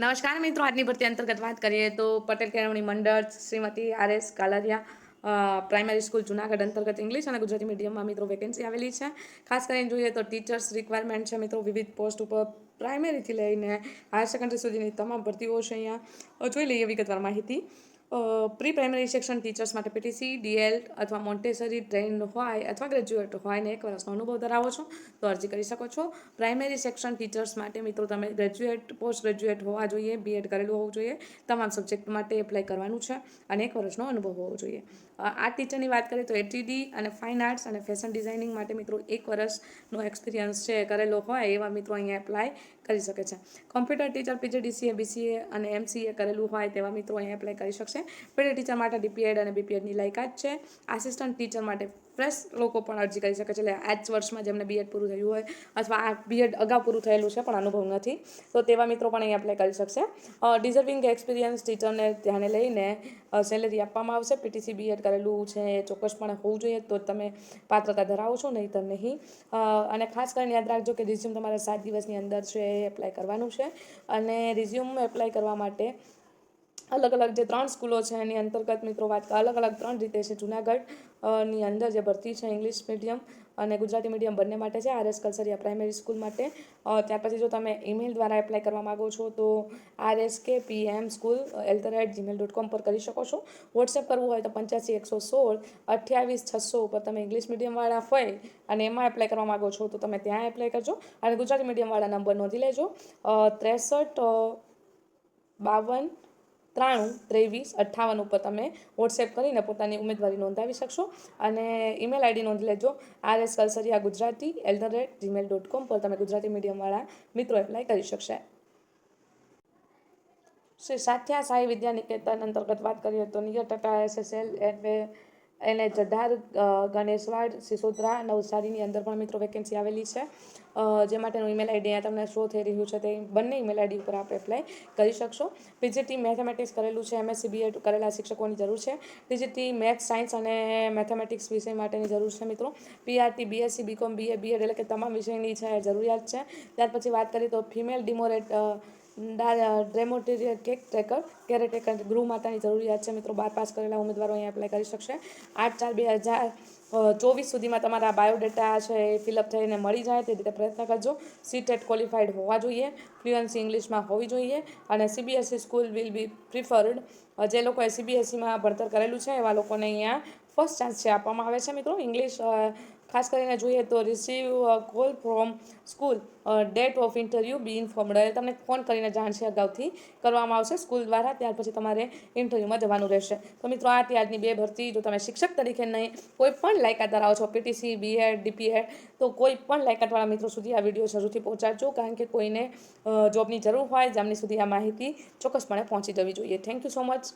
નમસ્કાર મિત્રો, આજની ભરતી અંતર્ગત વાત કરીએ તો પટેલ કેળવણી મંડળ Shrimati R S Kalariya primary school Junagadh અંતર્ગત ઇંગ્લિશ અને ગુજરાતી મીડિયમમાં મિત્રો વેકેન્સી આવેલી છે. ખાસ કરીને જોઈએ તો ટીચર્સ રિક્વાયરમેન્ટ છે મિત્રો, વિવિધ પોસ્ટ ઉપર પ્રાઇમરીથી લઈને હાયર સેકન્ડરી સુધીની તમામ ભરતીઓ છે અહીંયા. જોઈ લઈએ વિગતવાર માહિતી. પ્રી પ્રાઇમરી શિક્ષણ ટીચર્સ માટે પીટીસી ડીએલ અથવા મોન્ટેસરી ટ્રેન હોય અથવા ગ્રેજ્યુએટ હોય ને એક વર્ષનો અનુભવ ધરાવો છો, તો અરજી કરી શકો છો. પ્રાઇમરી શિક્ષણ ટીચર્સ માટે મિત્રો તમે ગ્રેજ્યુએટ પોસ્ટ ગ્રેજ્યુએટ હોવા જોઈએ બીએડ કરેલું હોવું જોઈએ. તમામ સબ્જેક્ટ માટે એપ્લાય કરવાનું છે અને એક વર્ષનો અનુભવ હોવો જોઈએ. આ ટીચરની વાત કરીએ તો એટીડી અને ફાઇન આર્ટ્સ અને ફેશન ડિઝાઇનિંગ માટે મિત્રો એક વર્ષનો એક્સપિરિયન્સ છે કરેલો હોય એવા મિત્રો અહીંયા એપ્લાય કરી શકે છે. કોમ્પ્યુટર ટીચર પીજીડીસીએ બીસીએ અને એમસીએ કરેલું હોય તેવા મિત્રો અહીંયા એપ્લાય કરી શકશે. પીટી ટીચર માટે ડીપીએડ અને બીપીએડની લાયકાત છે. આસિસ્ટન્ટ ટીચર માટે ફ્રેશ લોકો પણ અરજી કરી શકે છે. એટલે આ વર્ષમાં જેમને બીએડ પૂરું થયું હોય અથવા આ બીએડ અગાઉ પૂરું થયેલું છે, પણ અનુભવ નથી. તો તેવા મિત્રો પણ અહીં એપ્લાય કરી શકશે. ડિઝર્વિંગ એક્સપિરિયન્સ ટીચરને ધ્યાને લઈને સેલેરી આપવામાં આવશે. પીટીસી બીએડ કરેલું છે, એ ચોક્કસપણે હોવું જોઈએ, તો તમે પાત્રતા ધરાવો છો નહીં. તો નહીં અને ખાસ કરીને યાદ રાખજો કે રિઝ્યુમ તમારે સાત દિવસની અંદર છે, એ એપ્લાય કરવાનું છે. અને રિઝ્યુમ એપ્લાય કરવા માટે અલગ અલગ જે ત્રણ સ્કૂલો છે, એની અંતર્ગત મિત્રો વાત અલગ અલગ ત્રણ રીતે છે. જુનાગઢની અંદર જે ભરતી છે ઇંગ્લિશ મીડિયમ અને ગુજરાતી મીડિયમ બંને માટે છે R S Kalsariya primary school માટે. ત્યાર પછી જો તમે ઈમેલ દ્વારા એપ્લાય કરવા માગો છો, તો R S K P M school at the Gmail dot com પર કરી શકો છો. વોટ્સએપ કરવું હોય તો પંચ્યાસી, એકસો સોળ, અઠ્યાવીસ, છસો ઉપર તમે ઇંગ્લિશ મીડિયમવાળા હોય અને એમાં એપ્લાય કરવા માગો છો, તો તમે ત્યાં એપ્લાય કરજો. અને ગુજરાતી મીડિયમવાળા નંબર નોંધી લેજો. ત્રેસઠ બાવન ત્રાણું, ત્રેવીસ, અઠ્ઠાવન ઉપર તમે વોટ્સએપ કરીને પોતાની ઉમેદવારી નોંધાવી શકશો. અને ઈમેલ આઈડી નોંધી લેજો R S Kalsariya Gujarati L the rate Gmail dot com પર તમે ગુજરાતી મીડિયમવાળા મિત્રો એપ્લાય કરી શકશે. શ્રી સાથિયા સાઈ વિદ્યા નિકેતન અંતર્ગત વાત કરીએ તો નિયર ટાટા એસએસએલ એનવે એને જઢાર ગણેશવાડ, સિસોદરા નવસારીની અંદર પણ મિત્રો વેકેન્સી આવેલી છે. જે માટેનું ઈમેલ આઈડી અહીંયા તમને શો થઈ રહ્યું છે તે બંને ઈમેલ આઈડી ઉપર આપ એપ્લાય કરી શકશો. પીજીટી મેથેમેટિક્સ કરેલું છે એમએસસી બીએડ કરેલા શિક્ષકોની જરૂર છે. પીજીટી મેથ્સ સાયન્સ અને મેથેમેટિક્સ વિષય માટેની જરૂર છે મિત્રો. PRT BSc BCom BA BEd એટલે કે તમામ વિષયની છે, જરૂરિયાત છે. ત્યાર પછી વાત કરીએ તો ફિમેલ ડિમોરેટ ડ્રેમોટેરિયર કેક ટ્રેકર કેરેટેકર ગૃહ માતાની જરૂરિયાત છે. મિત્રો, બાર પાસ કરેલા ઉમેદવારો અહીંયા એપ્લાય કરી શકશે. આઠ ચાર બે હજાર ચોવીસ સુધીમાં તમારા બાયોડેટા છે એ ફિલઅપ થઈને મળી જાય તે રીતે પ્રયત્ન કરજો. સીટેટ ક્વોલિફાઈડ હોવા જોઈએ ફ્લુઅન્સી ઇંગ્લિશમાં હોવી જોઈએ અને CBSC school will be preferred. જે લોકોએ સીબીએસઈમાં ભણતર કરેલું છે એવા લોકોને અહીંયા ફર્સ્ટ ચાન્સ છે આપવામાં આવે છે. મિત્રો, ઇંગ્લિશ ખાસ કરીને જોઈએ તો receive call from school date of interview be informed એટલે તમને ફોન કરીને જાણશે અગાઉથી. કરવામાં આવશે સ્કૂલ દ્વારા, ત્યાર પછી તમારે ઇન્ટરવ્યૂમાં જવાનું રહેશે. તો મિત્રો, આ ત્યારની બે ભરતી. જો તમે શિક્ષક તરીકે નહીં, કોઈ પણ લાયકાત ધરાવો છો પીટીસી બીએડ ડીપીએડ તો કોઈ પણ લાયકાતવાળા મિત્રો સુધી આ વીડિયો જરૂરથી પહોંચાડજો, કારણ કે કોઈને જોબની જરૂર હોય, જેમની સુધી આ માહિતી ચોક્કસપણે પહોંચી જવી જોઈએ. Thank you so much